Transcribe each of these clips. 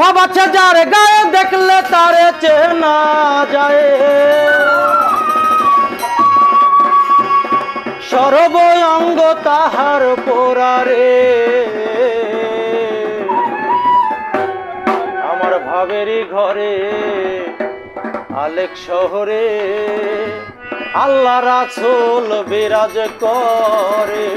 ভাবাচ্ছে যার গায়ে দেখলে তারে চেনা যায়। সর্ব অঙ্গ তাহার পোরারে। আমার ভাবেরই ঘরে, আলেক শহরে, আল্লাহ রাসুল বিরাজ করে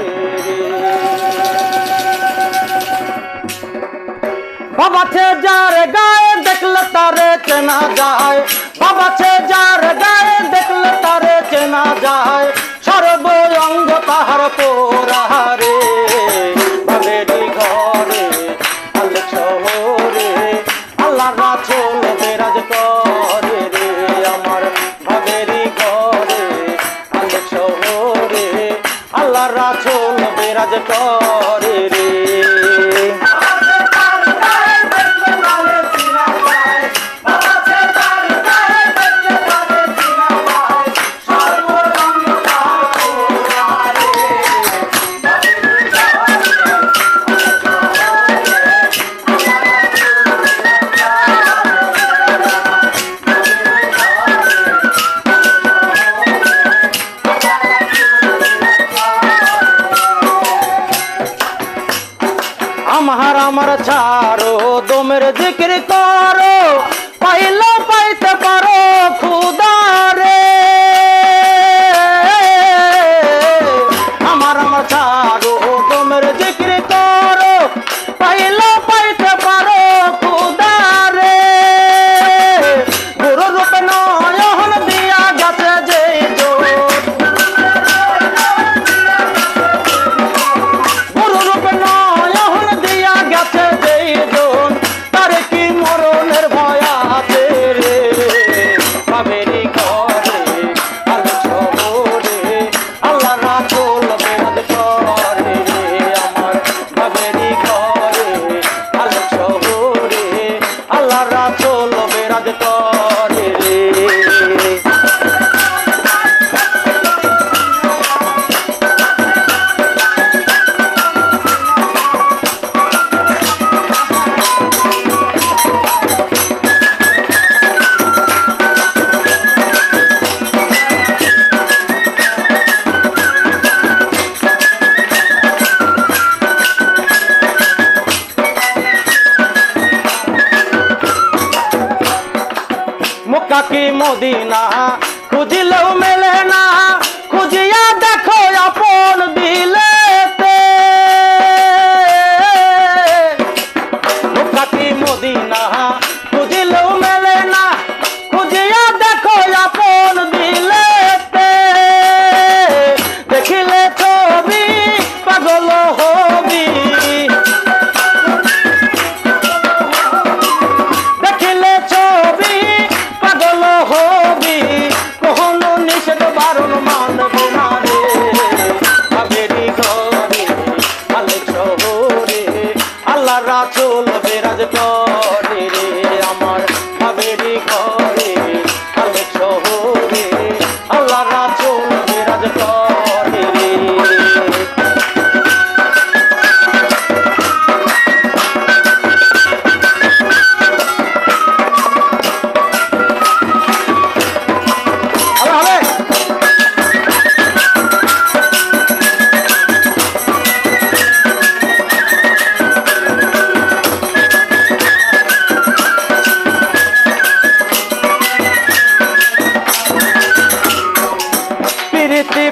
বাবা ছে যার গায়ে দেখলে তারে চেনা যায়। বাবা ছে যার গায়ে দেখলে তারে চেনা যায়। সর্ব অঙ্গ তাহার পোরারে ভাবেরি ঘরে আল্লাহ রে। করে আমার আমার ছাড়ো দমের জিকির করো পাইলো পাইতে পারো খুদারে মদিনা খুঁজিলেও মেলে না।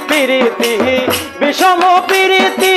প্রীতি বিষম প্রীতি